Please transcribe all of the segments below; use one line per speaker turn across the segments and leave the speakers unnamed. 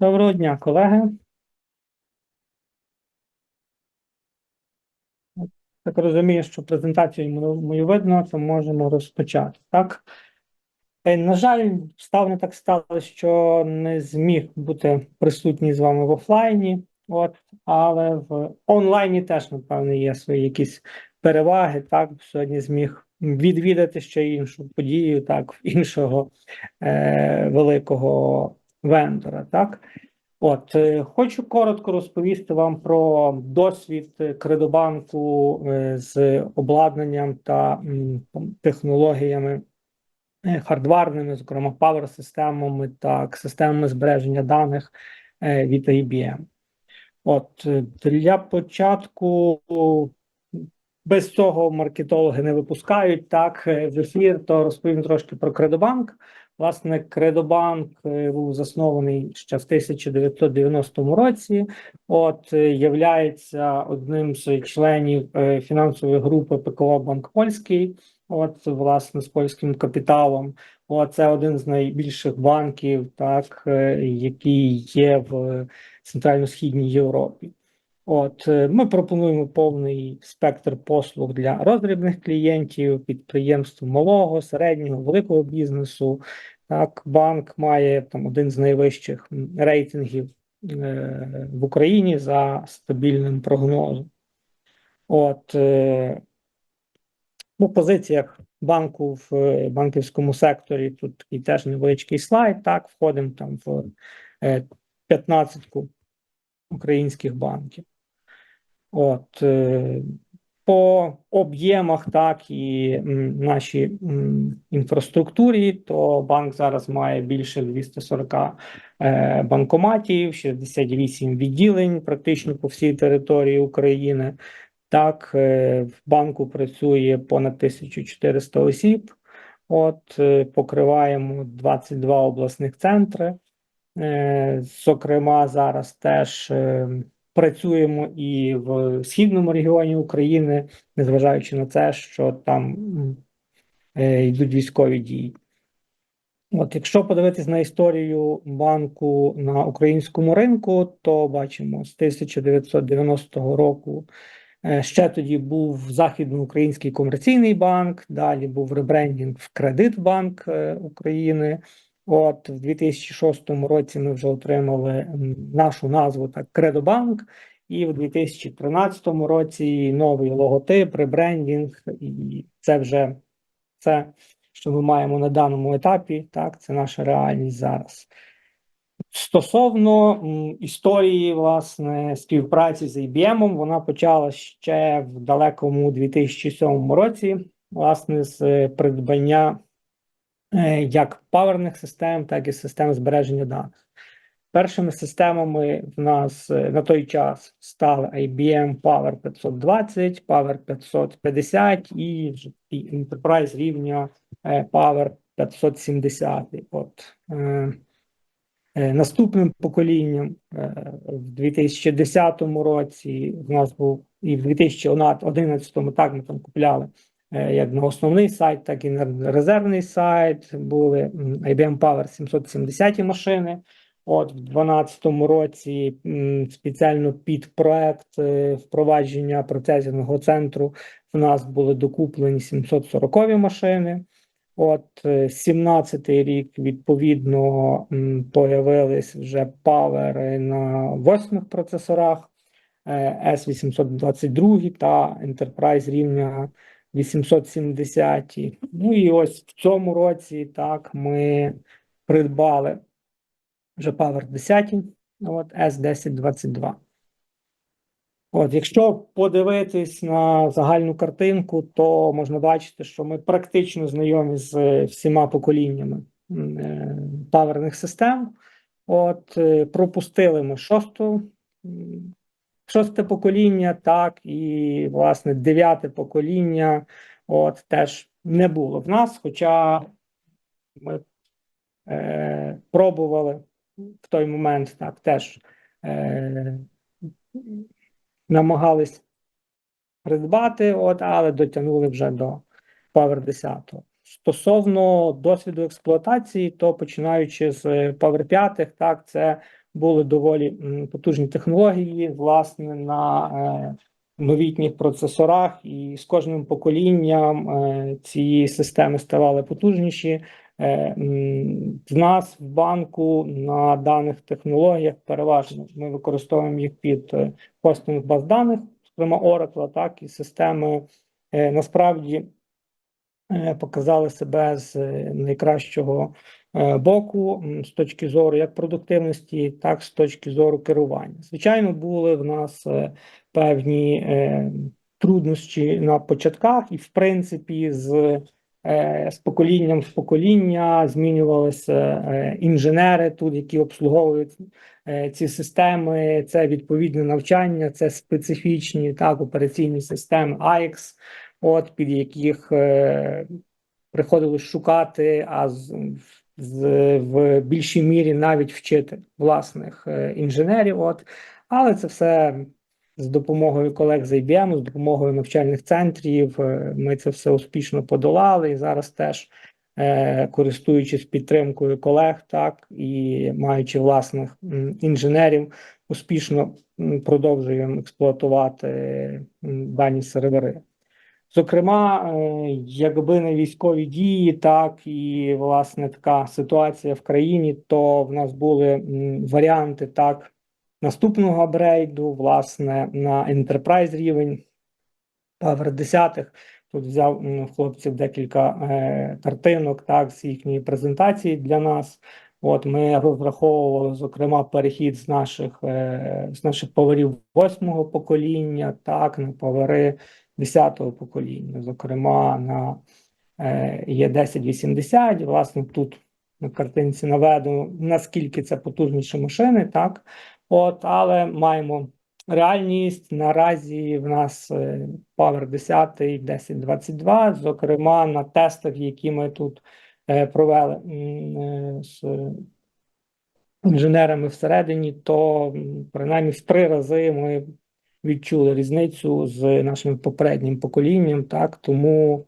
Доброго дня, колеги. Так розумію, що презентацію мою- видно, то можемо розпочати. Так? Е, На жаль, став так сталося, що не зміг бути присутній з вами в офлайні, от, але в онлайні теж, напевно, є свої якісь переваги. Так, сьогодні зміг відвідати ще іншу подію, так, іншого е, великого вендора. Так. От, е, хочу коротко розповісти вам про досвід Кредобанку е, з обладнанням та технологіями е, хардварними, зокрема павер-системами та системами збереження даних від IBM. От для початку без цього маркетологи не випускають так в ефір, то розповім трошки про Кредобанк. Власне, Кредобанк е, був заснований ще в 1990 році. От е, являється одним з членів е, фінансової групи ПКО Банк Польський. От, власне, з польським капіталом. От, це один з найбільших банків, так, який є в Центрально-Східній Європі. От е, ми пропонуємо повний спектр послуг для роздрібних клієнтів, підприємств малого, середнього, великого бізнесу. Так, банк має там один з найвищих рейтингів е, в Україні за стабільним прогнозом. От е, у позиціях банку в е, банківському секторі тут такий теж невеличкий слайд. Так, входимо там в е, 15-ку українських банків. От е, по об'ємах, так і нашій інфраструктурі, то банк зараз має більше 240 е, банкоматів, 68 відділень практично по всій території України. Так, е, в банку працює понад 1400 осіб. От покриваємо 22 обласних центри. Зокрема, зараз теж е, працюємо і в східному регіоні України, незважаючи на це, що там е, йдуть військові дії. От, якщо подивитись на історію банку на українському ринку, то бачимо з 1990 року. е, Ще тоді був Західноукраїнський комерційний банк, далі був ребрендінг в Кредитбанк е, України. От в 2006 році ми вже отримали нашу назву так Кредобанк, і в 2013 році новий логотип, ребрендінг, і це вже це, що ми маємо на даному етапі. Так, це наша реальність зараз. Стосовно історії власне співпраці з IBM, вона почала ще в далекому 2007 році, власне, з придбання як паверних систем, так і систем збереження даних. Першими системами в нас е, на той час стали IBM Power 520, Power 550 і Enterprise рівня е, Power 570. От. Е, Е, Наступним поколінням е, в 2010 році в нас був і в 2011 так ми там купляли е, як на основний сайт, так і на резервний сайт. Були IBM Power 770 машини. От в 2012 році спеціально під проект е, впровадження процесорного центру в нас були докуплені 740 машини. От е, 17-й рік, відповідно, появились вже павери на восьмих процесорах е, S822 та Enterprise рівня 870. Ну і ось в цьому році так ми придбали вже Power 10, от S1022. От, якщо подивитись на загальну картинку, то можна бачити, що ми практично знайомі з е, всіма поколіннями е, таверних систем. От, е, пропустили ми шосту, шосте покоління, так, і, власне, дев'яте покоління от, теж не було в нас, хоча ми е, пробували в той момент так теж. Е, намагались придбати, от, але дотягнули вже до Power 10. Стосовно досвіду експлуатації, то починаючи з Power 5, так, це були доволі потужні технології, власне, на е, новітніх процесорах, і з кожним поколінням е, ці системи ставали потужніші. Е, В нас в банку на даних технологіях переважно ми використовуємо їх під хостинг баз даних, зокрема Oracle, так і системи насправді показали себе з е, найкращого е, боку з точки зору як продуктивності, так з точки зору керування. Звичайно, були в нас е, певні е, труднощі на початках, і в принципі, з, е, з поколінням в покоління змінювалися е, інженери тут, які обслуговують е, ці системи. Це відповідне навчання, це специфічні так операційні системи AX, от під яких е, приходилось шукати, а з, з, в більшій мірі навіть вчити власних е, інженерів. От, але це все з допомогою колег з IBM, з допомогою навчальних центрів. е, Ми це все успішно подолали і зараз теж. Користуючись підтримкою колег, так і маючи власних інженерів, успішно продовжуємо експлуатувати дані сервери. Зокрема, е, якби не військові дії, так і власне така ситуація в країні, то в нас були варіанти так наступного апгрейду, власне, на Enterprise рівень Power 10. Тут взяв хлопців декілька е, картинок так з їхньої презентації для нас. От ми розраховували зокрема перехід з наших е, з наших поверів восьмого покоління, так на повери 10-го покоління, зокрема на е, є 1080. Власне, тут на картинці наведено наскільки це потужніші машини, так от, але маємо реальність. Наразі в нас е, Power 10 1022, зокрема на тестах, які ми тут е, провели з інженерами всередині, то принаймні в три рази ми відчули різницю з нашим попереднім поколінням. Так тому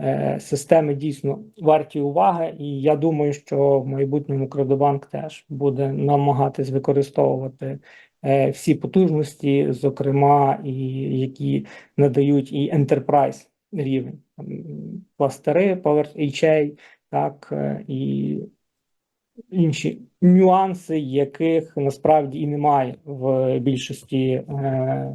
е, системи дійсно варті уваги, і я думаю, що в майбутньому Кредобанк теж буде намагатись використовувати е, всі потужності, зокрема, і які надають і Enterprise рівень м, Power HA, так е, і інші нюанси, яких насправді і немає в більшості е,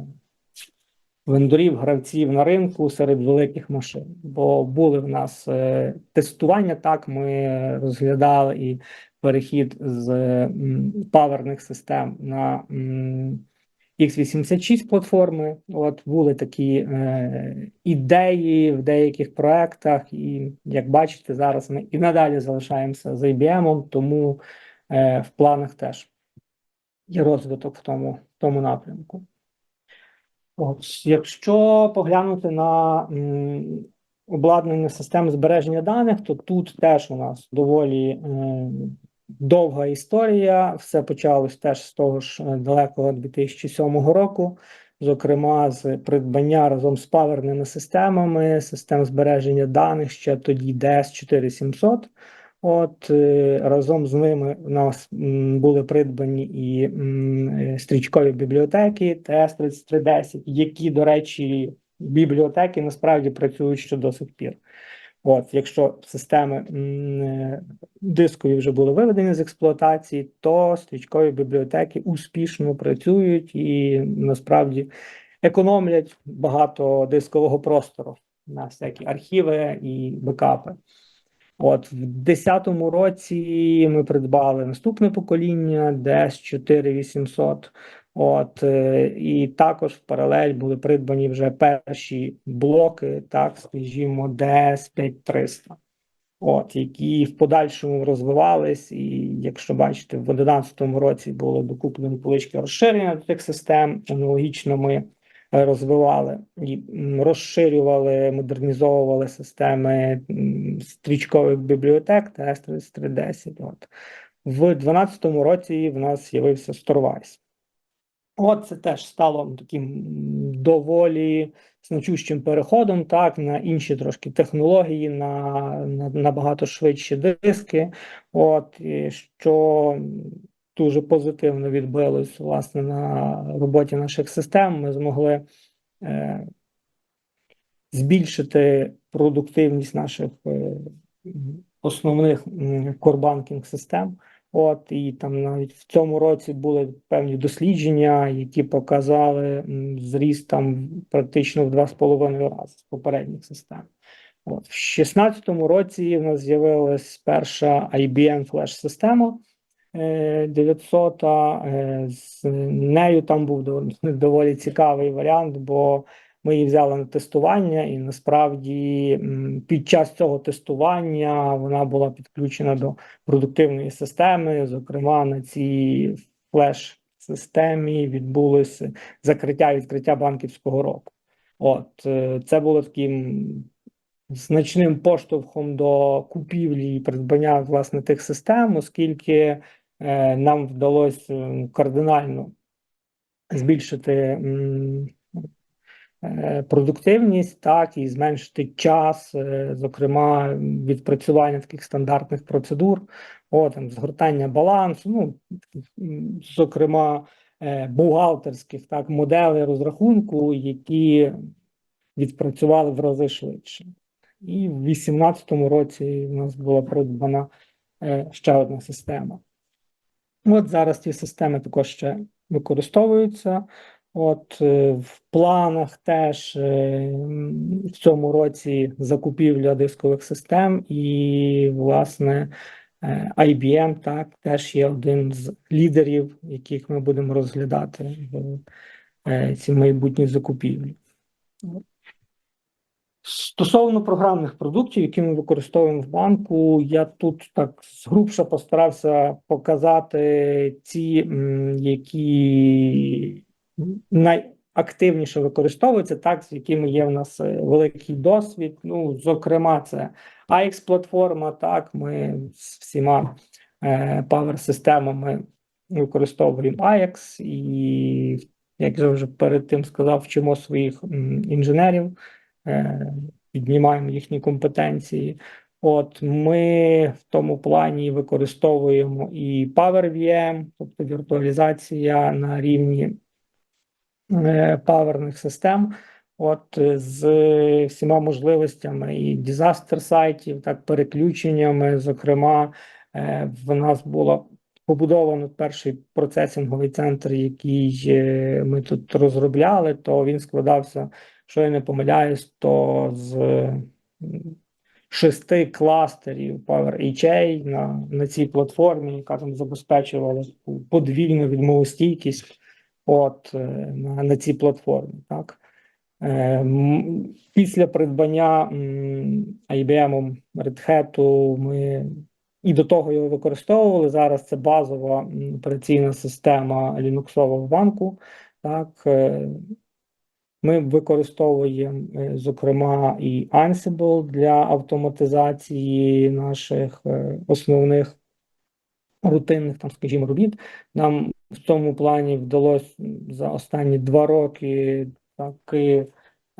вендорів, гравців на ринку серед великих машин. Бо були в нас е, тестування, так ми розглядали і перехід з паверних систем на x86 платформи. От були такі е, ідеї в деяких проектах, і як бачите, зараз ми і надалі залишаємося з IBM, тому е, в планах теж є розвиток в тому, в тому напрямку. От, якщо поглянути на м, обладнання систем збереження даних, то тут теж у нас доволі е, довга історія. Все почалось теж з того ж е, далекого 2007 року, зокрема з придбання разом з паверними системами систем збереження даних ще тоді DS 4700. От е, разом з ними в нас були придбані і е, стрічкові бібліотеки TS3310, які, до речі, бібліотеки насправді працюють ще до сих пір. От, якщо системи е, дискові вже були виведені з експлуатації, то стрічкові бібліотеки успішно працюють і насправді економлять багато дискового простору на всякі архіви і бекапи. От в 10-му році ми придбали наступне покоління DS 4800. От е, і також в паралель були придбані вже перші блоки, так скажімо, DS 5300. От, які в подальшому розвивались, і якщо бачите, в 2011 році було докуплено полички розширення до тих систем. Аналогічно ми розвивали і розширювали, модернізовували системи стрічкових бібліотек та S3310. От. В 2012 році в нас з'явився Storwise. От це теж стало таким доволі значущим переходом, так, на інші трошки технології, на, на набагато швидші диски. От, і що дуже позитивно відбилось власне на роботі наших систем. Ми змогли е, збільшити продуктивність наших е, основних корбанкінг систем. От і там навіть в цьому році були певні дослідження, які показали зріст там практично в два з половиною рази з попередніх систем. От в 16-му році в нас з'явилась перша IBM флеш-система е, 900. е, З нею там був дов- доволі цікавий варіант, бо ми її взяли на тестування, і насправді під час цього тестування вона була підключена до продуктивної системи. Зокрема, на цій флеш-системі відбулося закриття відкриття банківського року. От е, це було таким значним поштовхом до купівлі і придбання власне тих систем, оскільки е, нам вдалося кардинально збільшити продуктивність, так і зменшити час, е, зокрема відпрацювання таких стандартних процедур, о, там, згортання балансу, ну, зокрема, е, бухгалтерських так, моделей розрахунку, які відпрацювали в рази швидше. І в 2018 році в нас була придбана е, ще одна система. От зараз ці системи також ще використовуються. От е, в планах теж е, в цьому році закупівля дискових систем, і, власне, е, IBM так, теж є один з лідерів, яких ми будемо розглядати в ці майбутні закупівлі. Стосовно програмних продуктів, які ми використовуємо в банку, я тут так згрубше постарався показати ті, які найактивніше використовуються, так, з якими є в нас е, великий досвід. Ну, зокрема, це AX платформа. Так, ми з всіма е, павер-системами використовуємо AX, і як я вже перед тим сказав, вчимо своїх інженерів е, піднімаємо їхні компетенції. От ми в тому плані використовуємо і PowerVM, тобто віртуалізація на рівні паверних систем. От е, з всіма можливостями і дизастер сайтів, так переключеннями. Зокрема, е, в нас було побудовано перший процесинговий центр, який е, ми тут розробляли, то він складався Якщо я не помиляюсь, то з шести кластерів PowerHA на, на цій платформі, яка там забезпечувала подвійну відмовостійкість от, е, на, на цій платформі. Так? Е, Після придбання IBM Red Hat ми і до того його використовували. Зараз це базова операційна система Linux банку. Так, е, ми використовуємо, зокрема, і Ansible для автоматизації наших основних рутинних, там, скажімо, робіт. Нам в цьому плані вдалося за останні два роки таки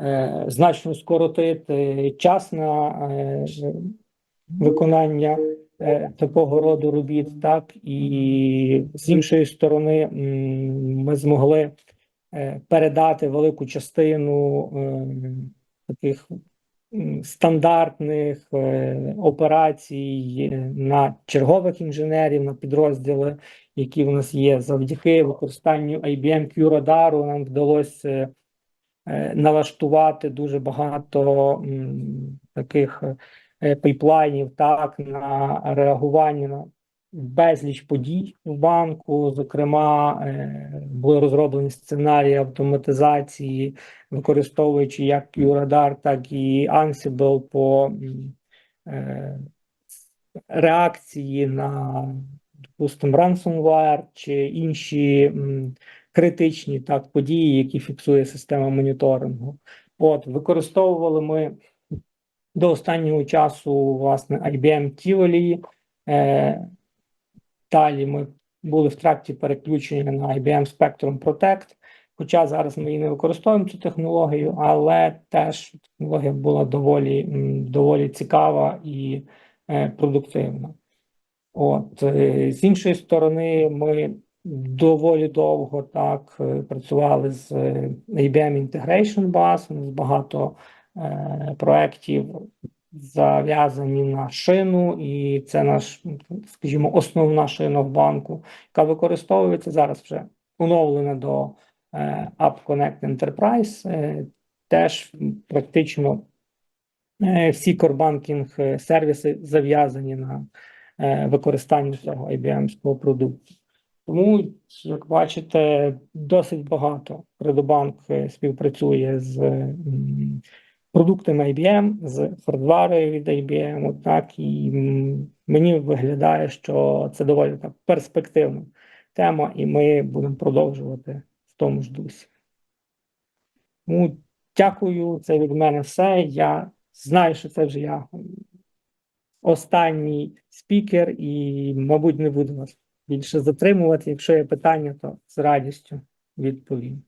е, значно скоротити час на е, виконання е, такого роду робіт, так? І з іншої сторони, ми змогли е, передати велику частину е, таких стандартних е, операцій е, на чергових інженерів, на підрозділи, які в нас є. Завдяки використанню IBM Q-радару нам вдалося е, е, налаштувати дуже багато таких е, пайплайнів так на реагування на безліч подій в банку. Зокрема, е, були розроблені сценарії автоматизації, використовуючи як QRadar, так і Ansible по е, реакції на, допустимо, ransomware чи інші критичні так події, які фіксує система моніторингу. От використовували ми до останнього часу власне IBM Tivoli. Е, Далі ми були в тракті переключення на IBM Spectrum Protect. Хоча зараз ми її не використовуємо цю технологію, але теж технологія була доволі, доволі цікава і е, продуктивна. От е, з іншої сторони, ми доволі довго так е, працювали з е, IBM Integration Bus. У нас багато е, проєктів зав'язані на шину, і це наш, скажімо, основна шина в банку, яка використовується зараз вже оновлена до е, App Connect Enterprise. Е, Теж практично е, всі корбанкінг е, сервіси зав'язані на е, використанні цього IBM-ського продукту. Тому, як бачите, досить багато Кредобанк е, співпрацює з продуктами IBM, з хардварою від IBM, от так, і мені виглядає, що це доволі так перспективна тема, і ми будемо продовжувати в тому ж дусі. Тому дякую, це від мене все. Я знаю, що це вже я останній спікер, і, мабуть, не буду вас більше затримувати. Якщо є питання, то з радістю відповім.